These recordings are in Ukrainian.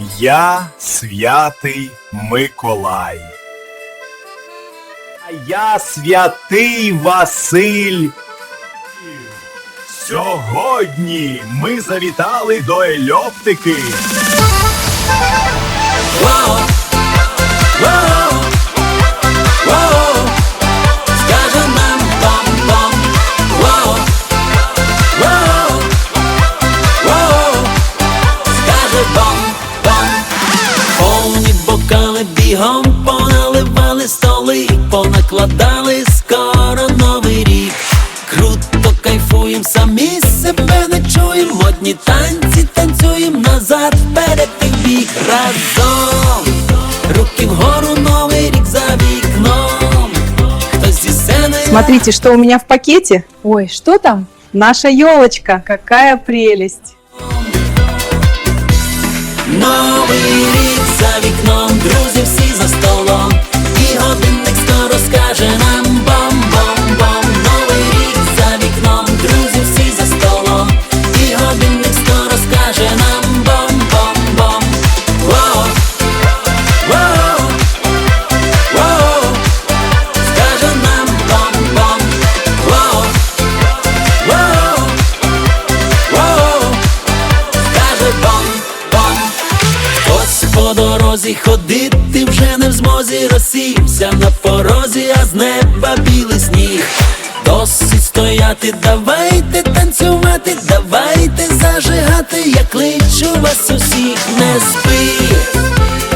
Я святий Миколай. А я святий Василь. Сьогодні ми завітали до Ельоптики. Вау! воу, бігом поналивали столи, понакладали скоро новий рік. Круто кайфуєм, самі себе не чуєм, модні танці танцюєм назад, вперед і бік разом. Руки вгору, новий рік за вікном. Хтось зі сцени Смотрите, что у меня в пакете. Ой, что там? Наша елочка. Какая прелесть. Новий рік за вікном, друзі всі дорозі ходити вже не в змозі розсівся на порозі, а з неба білий сніг. Досить стояти, давайте танцювати, давайте зажигати, я кличу вас усіх, не спи,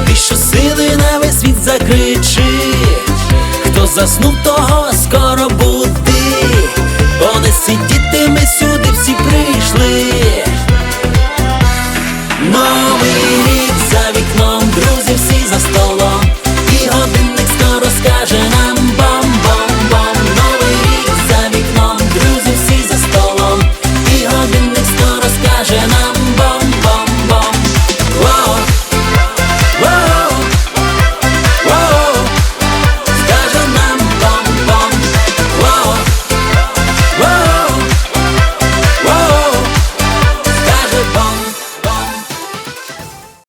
ти що сили на весь світ закричи, хто заснув, того скоро буди, бо не сидіти ми сюди всі прийшли. За столом.